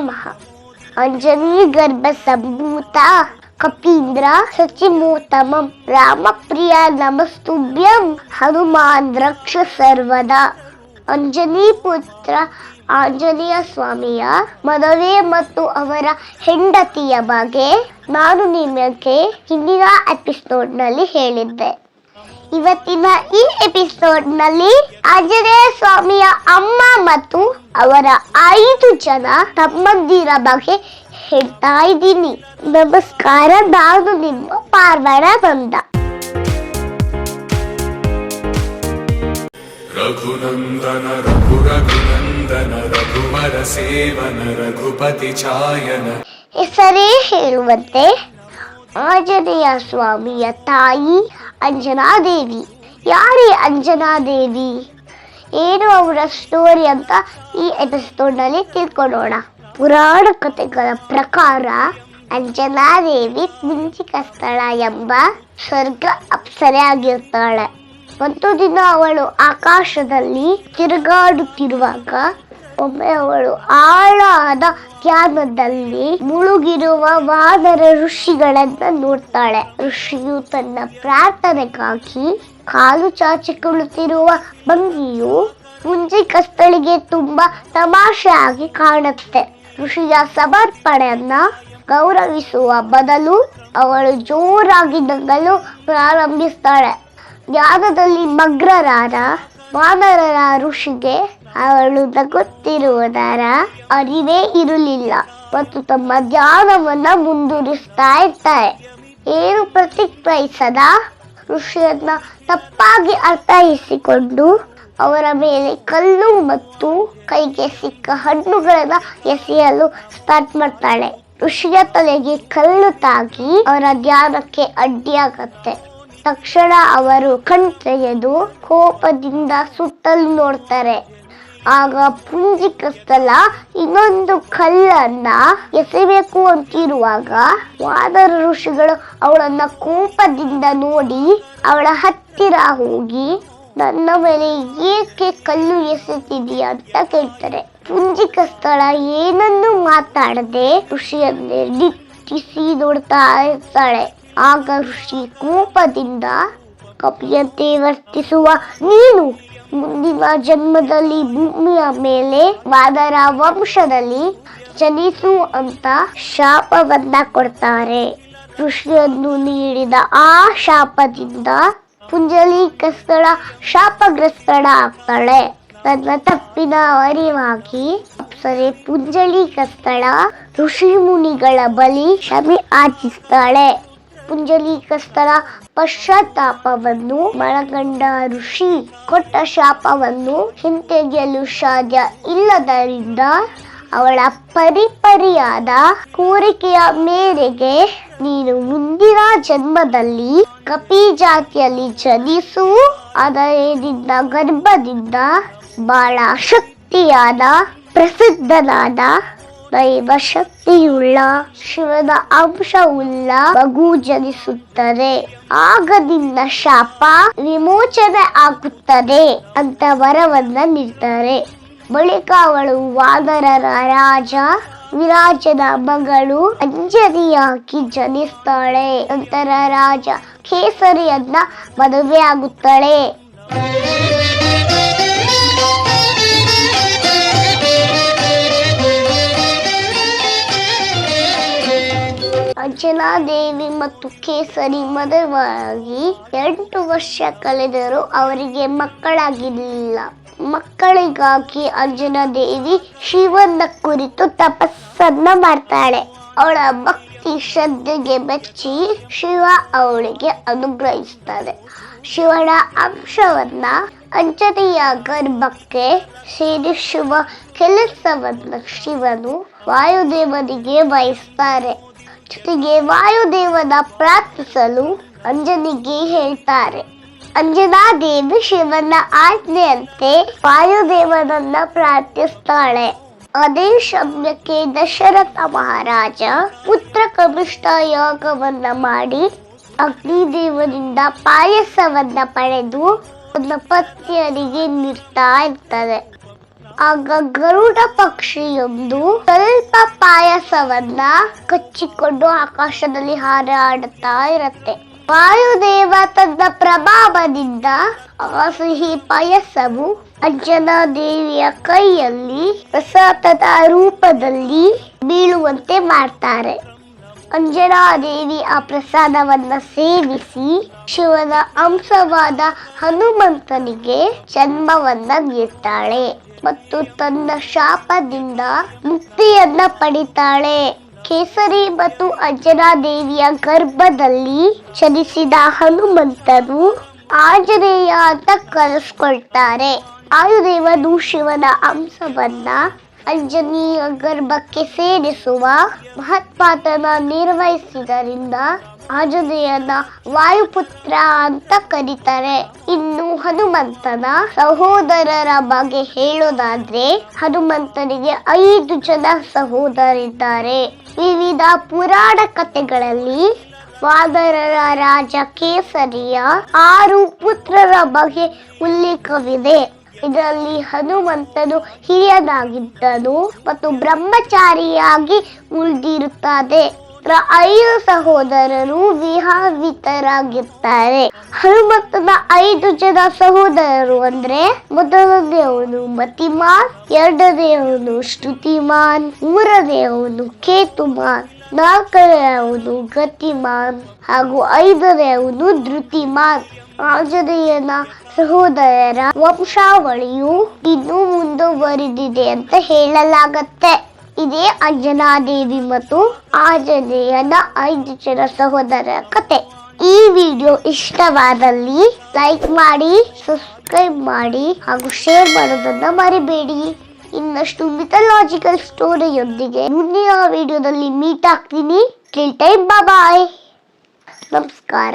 ನಮಃ. ಅಂಜನಿ ಗರ್ಭ ಸಂಭೂತ ಕಪೀಂದ್ರ ಸಚಿಮೋತ್ತಮಂ ರಾಮಪ್ರಿಯ ನಮಸ್ತುಭ್ಯಂ ಹನುಮಾನ್ ರಕ್ಷ ಸರ್ವದಾ. ಅಂಜನಿ ಪುತ್ರ ಆಂಜನೇಯ ಸ್ವಾಮಿಯ ಮದುವೆ ಮತ್ತು ಅವರ ಹೆಂಡತಿಯ ಬಗ್ಗೆ ನಾನು ನಿಮಗೆ ಹಿಂದಿನ ಎಪಿಸೋಡ್ನಲ್ಲಿ ಹೇಳಿದ್ದೆ. ಇವತ್ತಿನ ಈ ಎಪಿಸೋಡ್ನಲ್ಲಿ ಆಂಜನೇಯ ಸ್ವಾಮಿಯ ಅಮ್ಮ ಮತ್ತು ಅವರ ಐದು ಜನ ತಮ್ಮಂದಿರ ಬಗ್ಗೆ ಹೇಳ್ತಾ ಇದ್ದೀನಿ. ನಮಸ್ಕಾರ ನಾನು ನಿಮ್ಮ ಪಾರ್ವಣ ಬಂದ. ರಘುನಂದನ ರಘು ರಘುನಂದನ ರಘುವರ ಸೇವನ ರಘುಪತಿ ಛಾಯನ ಹೆಸರೇ ಹೇಳುವಂತೆ ಆಂಜನೇಯ ಸ್ವಾಮಿಯ ತಾಯಿ ಅಂಜನಾದೇವಿ. ಯಾರೇ ಅಂಜನಾದೇವಿ? ಏನು ಅವರ ಸ್ಟೋರಿ ಅಂತ ಈ ಎಪಿಸೋಡ್ನಲ್ಲಿ ತಿಳ್ಕೊಳ್ಳೋಣ ಪುರಾಣ ಕಥೆಗಳ ಪ್ರಕಾರ ಅಂಜನಾದೇವಿ ಕುಂಚಿಕ ಸ್ಥಳ ಎಂಬ ಸ್ವರ್ಗ ಅಪ್ಸರೆ ಆಗಿರ್ತಾಳೆ. ಒಂದು ದಿನ ಅವಳು ಆಕಾಶದಲ್ಲಿ ತಿರುಗಾಡುತ್ತಿರುವಾಗ ಒಮ್ಮೆ ಅವಳು ಆಳಾದ ಧ್ಯಾನದಲ್ಲಿ ಮುಳುಗಿರುವ ವಾದರ ಋಷಿಗಳನ್ನ ನೋಡ್ತಾಳೆ. ಋಷಿಯು ತನ್ನ ಪ್ರಾರ್ಥನೆಗಾಗಿ ಕಾಲು ಚಾಚಿಕೊಳ್ಳುತ್ತಿರುವ ಭಂಗಿಯು ಮುಂಜಿಕಸ್ಥಳಿಗೆ ತುಂಬಾ ತಮಾಷೆಯಾಗಿ ಕಾಣುತ್ತೆ. ಋಷಿಯ ಸಮರ್ಪಣೆಯನ್ನ ಗೌರವಿಸುವ ಬದಲು ಅವಳು ಜೋರಾಗಿ ನಗಲು ಪ್ರಾರಂಭಿಸ್ತಾಳೆ. ಧ್ಯಾನದಲ್ಲಿ ಮಗ್ರರಾದ ವಾನರರ ಋಷಿಗೆ ಅವಳು ನಗುತ್ತಿರುವುದರ ಅರಿವೇ ಇರಲಿಲ್ಲ ಮತ್ತು ತಮ್ಮ ಧ್ಯಾನವನ್ನ ಮುಂದುವರಿಸ್ತಾ ಇರ್ತಾರೆ ಏನು ಪ್ರತಿಕ್ರಿಯಿಸದ? ಋಷಿಯನ್ನ ತಪ್ಪಾಗಿ ಅರ್ಥೈಸಿಕೊಂಡು ಅವರ ಮೇಲೆ ಕಲ್ಲು ಮತ್ತು ಕೈಗೆ ಸಿಕ್ಕ ಹಣ್ಣುಗಳನ್ನ ಎಸೆಯಲು ಸ್ಟಾರ್ಟ್ ಮಾಡ್ತಾಳೆ. ಋಷಿಯ ತಲೆಗೆ ಕಲ್ಲು ತಾಗಿ ಅವರ ಧ್ಯಾನಕ್ಕೆ ಅಡ್ಡಿಯಾಗತ್ತೆ. ತಕ್ಷಣ ಅವರು ಕಣ್ ತೆಗೆದು ಕೋಪದಿಂದ ಸುತ್ತಲೂ ನೋಡ್ತಾರೆ. ಆಗ ಪುಂಜಿ ಸ್ಥಳ ಇನ್ನೊಂದು ಕಲ್ಲನ್ನ ಎಸೆಬೇಕು ಅಂತಿರುವಾಗ ವಾದರ ಋಷಿಗಳು ಅವಳನ್ನ ಕೋಪದಿಂದ ನೋಡಿ ಅವಳ ಹತ್ತಿರ ಹೋಗಿ, ನನ್ನ ಮೇಲೆ ಏಕೆ ಕಲ್ಲು ಎಸೆತಿದೀಯ ಅಂತ ಕೇಳ್ತಾರೆ. ಪುಂಜಿಕ ಸ್ಥಳ ಏನನ್ನು ಮಾತಾಡದೆ ಋಷಿಯನ್ನೇ ದಿಟ್ಟಿಸಿ ನೋಡ್ತಾ ಇರ್ತಾಳೆ. ಆಗ ಋಷಿ ಕೋಪದಿಂದ, ಕಪಿಯಂತೆ ವರ್ತಿಸುವ ನೀನು ಮುಂದಿನ ಜನ್ಮದಲ್ಲಿ ಭೂಮಿಯ ಮೇಲೆ ವಾದರ ವಂಶದಲ್ಲಿ ಜನಿಸು ಅಂತ ಶಾಪವನ್ನ ಕೊಡ್ತಾರೆ. ಋಷಿಯನ್ನು ನೀಡಿದ ಆ ಶಾಪದಿಂದ ಪುಂಜಲಿ ಕಸ್ತಳ ಶಾಪಗ್ರಸ್ತಳ ಆಗ್ತಾಳೆ. ತನ್ನ ತಪ್ಪಿನ ಅರಿವಾಗಿ ಪುಂಜಲಿ ಕಸ್ತಳ ಋಷಿ ಮುನಿಗಳ ಬಳಿ ಶಮಿ ಯಾಚಿಸ್ತಾಳೆ ಪುಂಜಲೀಕಸ್ಥಳ ಪಶ್ಚಾತ್ತಾಪವನ್ನು ಮಳಗಂಡ ಋಷಿ ಕೊಟ್ಟ ಶಾಪವನ್ನು ಹಿಂತೆಗೆಯಲು ಸಾಧ್ಯ ಇಲ್ಲದರಿಂದ ಅವಳ ಪರಿಪರಿಯಾದ ಕೋರಿಕೆಯ ಮೇರೆಗೆ ನೀನು ಮುಂದಿನ ಜನ್ಮದಲ್ಲಿ ಕಪಿ ಜಾತಿಯಲ್ಲಿ ಜನಿಸು ಅದರಿಂದ ಗರ್ಭದಿಂದ ಬಹಳ ಶಕ್ತಿಯಾದ ಪ್ರಸಿದ್ಧನಾದ ದೈವ ಶಕ್ತಿಯುಳ್ಳ, ಶಿವದ ಅಂಶವುಳ್ಳ ಮಗು ಜನಿಸುತ್ತದೆ ಆಗ ನಿನ್ನ ಶಾಪ ವಿಮೋಚನೆ ಆಗುತ್ತದೆ ಅಂತ ವರವನ್ನ ನೀಡ್ತಾರೆ. ಬಳಿಕ ಅವಳು ವಾನರರ ರಾಜ, ವಿರಾಜನ ಮಗಳು ಅಂಜನಿಯಾಗಿ ಜನಿಸ್ತಾಳೆ. ನಂತರ ರಾಜ ಕೇಸರಿಯನ್ನ ಮದುವೆ ಆಗುತ್ತಾಳೆ ಅಂಜನಾದೇವಿ ಮತ್ತು ಕೇಸರಿ ಮದುವೆಯಾಗಿ ಎಂಟು ವರ್ಷ ಕಳೆದರೂ ಅವರಿಗೆ ಮಕ್ಕಳಾಗಿರಲಿಲ್ಲ ಮಕ್ಕಳಿಗಾಗಿ ಅಂಜನಾದೇವಿ ಶಿವನ ಕುರಿತು ತಪಸ್ಸನ್ನ ಮಾಡ್ತಾಳೆ. ಅವಳ ಭಕ್ತಿ ಶ್ರದ್ಧೆಗೆ ಮೆಚ್ಚಿ ಶಿವ ಅವಳಿಗೆ ಅನುಗ್ರಹಿಸ್ತಾನೆ ಶಿವನ ಅಂಶವನ್ನ ಅಂಜನೆಯ ಗರ್ಭಕ್ಕೆ ಸೇರಿಸುವ ಕೆಲಸವನ್ನು ಶಿವನು ವಾಯುದೇವನಿಗೆ ವಹಿಸ್ತಾರೆ. ಜೊತೆಗೆ ವಾಯುದೇವನ ಪ್ರಾರ್ಥಿಸಲು ಅಂಜನಿಗೆ ಹೇಳ್ತಾರೆ, ಅಂಜನಾದೇವಿ ಶಿವನ ಆಜ್ಞೆಯಂತೆ ವಾಯುದೇವನನ್ನ ಪ್ರಾರ್ಥಿಸ್ತಾಳೆ. ಅದೇ ಶಬ್ದಕ್ಕೆ ದಶರಥ ಮಹಾರಾಜ ಪುತ್ರ ಕಮಿಷ್ಠ ಯೋಗವನ್ನ ಮಾಡಿ ಅಗ್ನಿದೇವನಿಂದ ಪಾಯಸವನ್ನ ಪಡೆದು ಪತ್ನಿಯರಿಗೆ ನೀಡ್ತಾ ಇರ್ತಾರೆ. ಆಗ ಗರುಡ ಪಕ್ಷಿಯೊಂದು ಸ್ವಲ್ಪ ಪಾಯಸವನ್ನ ಕಚ್ಚಿಕೊಂಡು ಆಕಾಶದಲ್ಲಿ ಹಾರಾಡುತ್ತಾ ಇರುತ್ತೆ. ವಾಯುದೇವ ತನ್ನ ಪ್ರಭಾವದಿಂದ ಆ ಸಿಹಿ ಪಾಯಸವು ಅಂಜನಾ ದೇವಿಯ ಕೈಯಲ್ಲಿ ಪ್ರಸಾದದ ರೂಪದಲ್ಲಿ ಬೀಳುವಂತೆ ಮಾಡ್ತಾರೆ. ಅಂಜನಾದೇವಿ ಆ ಪ್ರಸಾದವನ್ನ ಸೇವಿಸಿ ಶಿವನ ಅಂಶವಾದ ಹನುಮಂತನಿಗೆ ಜನ್ಮವನ್ನ ನೀಡ್ತಾಳೆ ಮತ್ತು ತನ್ನ ಶಾಪದಿಂದ ಮುಕ್ತಿಯನ್ನ ಪಡಿತಾಳೆ. ಕೇಸರಿ ಮತ್ತು ಅಂಜನಾದೇವಿಯ ಗರ್ಭದಲ್ಲಿ ಚಲಿಸಿದ ಹನುಮಂತನು ಆಂಜನೇಯ ಅಂತ ಕರೆಸ್ಕೊಳ್ತಾರೆ. ಆಯುದೇವನು ಶಿವನ ಅಂಶವನ್ನ ಅಂಜನೀಯ ಗರ್ಭಕ್ಕೆ ಸೇರಿಸುವ ಮಹತ್ಪಾತನ ನಿರ್ವಹಿಸಿದರಿಂದ ಆಂಜನೇಯನ ವಾಯುಪುತ್ರ ಅಂತ ಕರೀತಾರೆ. ಇನ್ನು ಹನುಮಂತನ ಸಹೋದರರ ಬಗ್ಗೆ ಹೇಳೋದಾದ್ರೆ, ಹನುಮಂತನಿಗೆ ಐದು ಜನ ಸಹೋದರಿದ್ದಾರೆ. ವಿವಿಧ ಪುರಾಣ ಕಥೆಗಳಲ್ಲಿ ವಾದರರ ರಾಜ ಕೇಸರಿಯ ಆರು ಪುತ್ರರ ಬಗ್ಗೆ ಉಲ್ಲೇಖವಿದೆ. ಇದರಲ್ಲಿ ಹನುಮಂತನು ಹಿರಿಯನಾಗಿದ್ದನು ಮತ್ತು ಬ್ರಹ್ಮಚಾರಿಯಾಗಿ ಉಳಿದಿರುತ್ತದೆ ಐದು ಸಹೋದರರು ವಿಹಾವಿತರಾಗಿರ್ತಾರೆ ಹನುಮಂತನ ಐದು ಜನ ಸಹೋದರರು ಅಂದ್ರೆ ಮೊದಲನೆಯವನು ಮತಿಮಾನ್, ಎರಡನೆಯವನು ಶ್ರುತಿಮಾನ್, ಮೂರನೆಯವನು ಕೇತುಮಾನ್, ನಾಲ್ಕನೆಯವನು ಗತಿಮಾನ್ ಹಾಗೂ ಐದನೆಯವನು ಧೃತಿಮಾನ್. ಆಂಜನೇಯನ ಸಹೋದರರ ವಂಶಾವಳಿಯು ಇನ್ನೂ ಮುಂದುವರಿದಿದೆ ಅಂತ ಹೇಳಲಾಗತ್ತೆ. ಇದೇ ಅಂಜನಾದೇವಿ ಮತ್ತು ಆಂಜನೇಯನ ಐದು ಜನ ಸಹೋದರರ ಕತೆ. ಈ ವಿಡಿಯೋ ಇಷ್ಟವಾದಲ್ಲಿ ಲೈಕ್ ಮಾಡಿ, ಸಬ್ಸ್ಕ್ರೈಬ್ ಮಾಡಿ ಹಾಗೂ ಶೇರ್ ಮಾಡೋದನ್ನ ಮರಿಬೇಡಿ. ಇನ್ನಷ್ಟು ಮಿಥಲಾಜಿಕಲ್ ಸ್ಟೋರಿಯೊಂದಿಗೆ ಮುಂದಿನ ವಿಡಿಯೋದಲ್ಲಿ ಮೀಟ್ ಆಗ್ತೀನಿ. ಟೈಮ್ ಬಾಯ್ ನಮಸ್ಕಾರ.